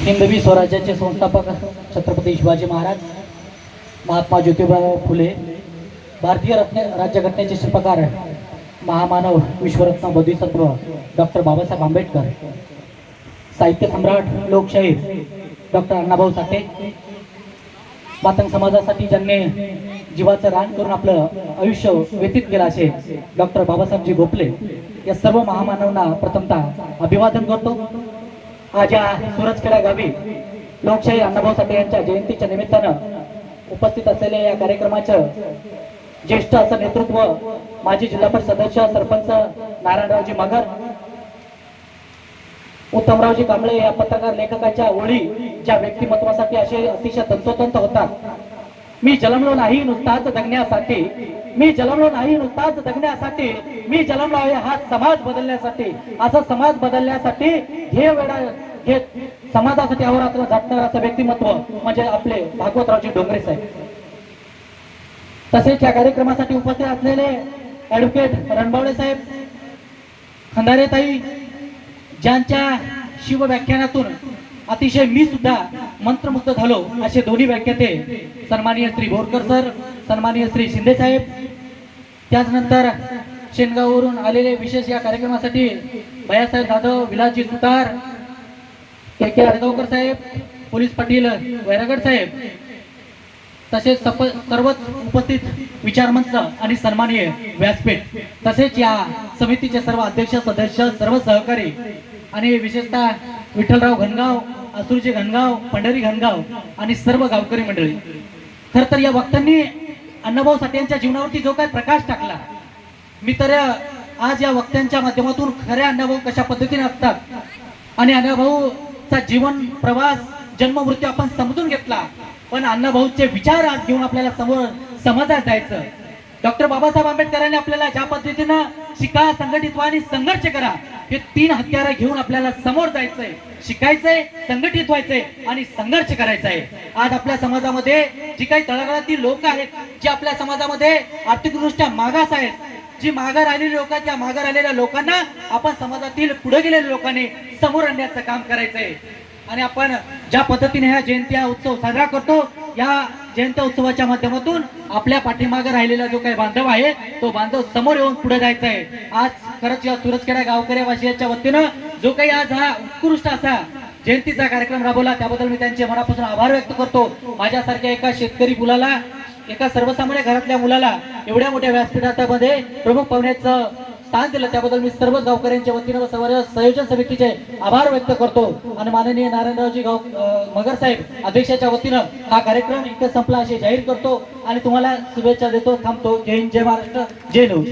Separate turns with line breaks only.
हिंदवी स्वराज्याचे संस्थापक छत्रपती शिवाजी महाराज महात्मा ज्योतिबा फुले भारतीय रत्न राज्यघटनेचे शिल्पकार महामानव विश्वरत्न बोधिसत्व डॉक्टर बाबासाहेब आंबेडकर साहित्य सम्राट लोकशाहीर डॉक्टर अण्णाभाऊ साठे मातंग समाजासाठी ज्यांनी जीवाचं रान करून आपलं आयुष्य व्यतीत केलं असे डॉक्टर बाबासाहेबजी गोपले या सर्व महामानवांना प्रथमतः अभिवादन करतो. आज या सुरजखेडा गावी लोकशाही अण्णाभाऊ साठे यांच्या जयंतीच्या निमित्तानं उपस्थित असलेल्या या कार्यक्रमाचं ज्येष्ठ असं नेतृत्व माजी जिल्हा परिषद सदस्य सरपंच नारायणरावजी मगर उत्तमरावजी कांबळे या पत्रकार लेखकाच्या ओळी ज्या व्यक्तिमत्वासाठी असे अतिशय तंतोतंत होतात. मी जन्मलो नाही नुसताच जगण्यासाठी मी जन्मलो नाही नुसताच जगण्यासाठी. मी जन्मलो आहे हा समाज बदलण्यासाठी. असा समाज बदलण्यासाठी हे वेळा हे समाजासाठी अहोरात्र झटणार असं व्यक्तिमत्व म्हणजे आपले भागवतरावजी डोंगरे साहेब. तसेच या कार्यक्रमासाठी उपस्थित असलेले ऍडव्होकेट रणबावळे साहेब खंदारे ताई ज्यांच्या शिव व्याख्यानातून अतिशय मी सुद्धा मंत्रमुग्ध झालो असे दोन्ही व्याख्याते सन्माननीय श्री बोरकर सर सन्माननीय श्री शिंदे साहेब. त्याचनंतर शेनगाववरून आलेले विशेष या कार्यक्रमासाठी भैयासाहेब जाधव विलासजी सुतार के के आडगावकर साहेब पोलीस पाटील वैरागड साहेब तसेच सप सर्वच उपस्थित विचारमंच आणि सन्माननीय व्यासपीठ तसेच या समितीचे सर्व अध्यक्ष सदस्य सर्व सहकारी आणि विशेषतः विठ्ठलराव घनगाव असुरजी घनगाव पंढरी घनगाव आणि सर्व गावकरी मंडळी. खर तर या वक्त्यांनी अण्णाभाऊ साठे यांच्या जीवनावरती जो काही प्रकाश टाकला मी तर आज या वक्त्यांच्या माध्यमातून खऱ्या अण्णाभाऊ कशा पद्धतीने असतात आणि अण्णाभाऊचा जीवन प्रवास जन्म मृत्यू आपण समजून घेतला पण अण्णाभाऊचे विचार आज घेऊन आपल्याला समोर समाजात जायचं. डॉक्टर बाबासाहेब आंबेडकरांनी आपल्याला ज्या पद्धतीनं शिका संघटित व्हा आणि संघर्ष करा हे तीन हत्यारं घेऊन आपल्याला समोर जायचंय शिकायचंय संघटित व्हायचंय आणि संघर्ष करायचा आहे आज आपल्या समाजामध्ये जी काही तळागाळातील लोक आहेत जी आपल्या समाजामध्ये आर्थिकदृष्ट्या मागास आहेत जी माघार आलेली लोक आहेत त्या माघार आलेल्या लोकांना आपण समाजातील पुढे गेलेल्या लोकांनी समोर आणण्याचं काम करायचंय. आणि आपण ज्या पद्धतीने ह्या जयंती हा उत्सव साजरा करतो या जयंत उत्सवाच्या माध्यमातून आपल्या पाठीमागे राहिलेला जो काही बांधव आहे तो बांधव समोर येऊन पुढे जायचा आहे आज खरंच या सुरजखेडा गावकऱ्या वाशियाच्या वतीनं जो काही आज हा उत्कृष्ट असा जयंतीचा कार्यक्रम राबवला त्याबद्दल मी त्यांचे मनापासून आभार व्यक्त करतो. माझ्यासारख्या एका शेतकरी मुलाला एका सर्वसामान्य घरातल्या मुलाला एवढ्या मोठ्या व्यासपीठामध्ये प्रमुख पाहुण्याचं स्थान दिलं त्याबद्दल मी सर्व गावकऱ्यांच्या वतीनं सर्व संयोजन समितीचे आभार व्यक्त करतो. आणि माननीय नारायणरावजी गाव मगर साहेब अध्यक्षाच्या वतीनं हा कार्यक्रम इथे संपला असे जाहीर करतो. आणि तुम्हाला शुभेच्छा देतो. थांबतो. जय हिंद जय महाराष्ट्र जय नऊ